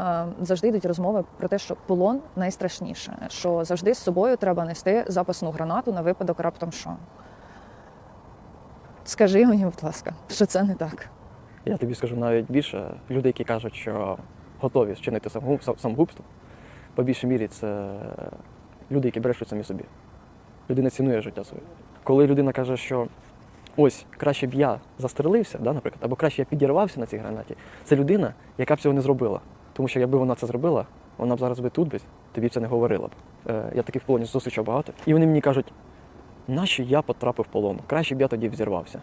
е, завжди йдуть розмови про те, що полон найстрашніше, що завжди з собою треба нести запасну гранату на випадок раптом що. Скажи мені, будь ласка, що це не так. Я тобі скажу навіть більше. Люди, які кажуть, що готові вчинити самогубство, по більшій мірі це люди, які брешуть самі собі. Людина цінує життя своє. Коли людина каже, що ось краще б я застрелився, да, наприклад, або краще я підірвався на цій гранаті, це людина, яка б цього не зробила. Тому що якби вона це зробила, вона б зараз би тут би тобі б це не говорила б. Е, я таких в полоні зустрічав багато. І вони мені кажуть, нащо я потрапив в полон? Краще б я тоді взірвався.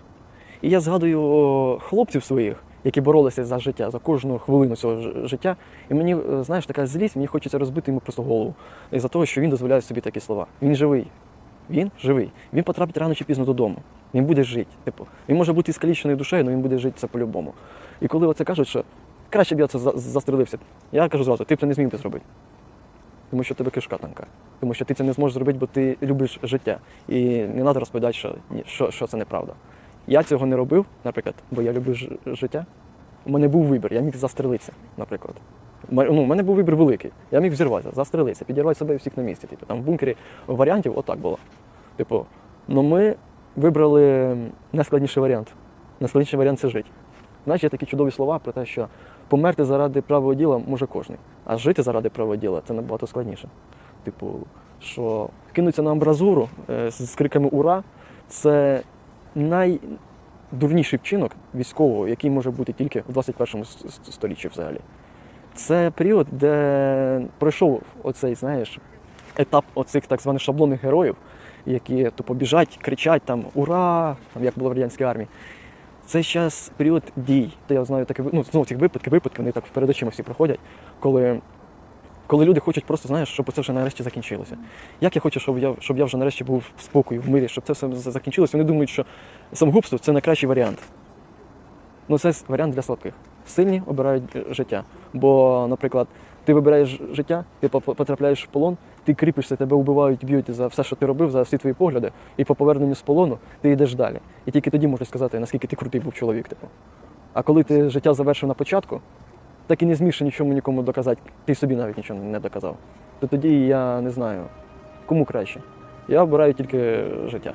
І я згадую хлопців своїх, які боролися за життя, за кожну хвилину цього життя. І мені, е, знаєш, така злість, мені хочеться розбити йому просто голову. І за того, що він дозволяє собі такі слова. Він живий. Він живий. Він потрапить рано чи пізно додому. Він буде жити. Типу, він може бути скаліченою душею, але він буде жити це по-любому. І коли оце кажуть, що краще б я це за- застрелився, я кажу зразу, ти б це не зміг би зробити. Тому що тебе кишка тонка. Тому що ти це не зможеш зробити, бо ти любиш життя. І не треба розповідати, що, що, що це неправда. Я цього не робив, наприклад, бо я люблю життя. У мене був вибір, я міг застрелитися, наприклад. Ну, у мене був вибір великий. Я міг взірватися, застрелитися, підірвати себе і всіх на місці. Типу, там в бункері варіантів отак було. Типу, ну ми вибрали найскладніший варіант. Найскладніший варіант це жити. Знаєш, є такі чудові слова про те, що померти заради правого діла може кожен, а жити заради правого діла це набагато складніше. Типу, що кинуться на амбразуру е, з криками Ура це найдурніший вчинок військового, який може бути тільки в 21 с- с- взагалі. Це період, де пройшов оцей, знаєш, етап оцих так званих шаблонних героїв, які тупо біжать, кричать там Ура! Там, як було в радянській армії. Це зараз період дій. То я знаю таке ну, знову ці випадки, випадки, вони так перед очима всі проходять, коли, коли люди хочуть просто, знаєш, щоб це вже нарешті закінчилося. Як я хочу, щоб я, щоб я вже нарешті був в спокої, в мирі, щоб це все закінчилося. Вони думають, що самогубство це найкращий варіант. Ну, це варіант для слабких. Сильні обирають е, життя. Бо, наприклад, ти вибираєш життя, ти потрапляєш в полон, ти кріпишся, тебе вбивають, б'ють за все, що ти робив, за всі твої погляди, і по поверненню з полону ти йдеш далі. І тільки тоді можеш сказати, наскільки ти крутий був чоловік. Типу. А коли ти життя завершив на початку, так і не зміг нічому нікому доказати, ти собі навіть нічого не доказав. То тоді я не знаю, кому краще. Я обираю тільки життя.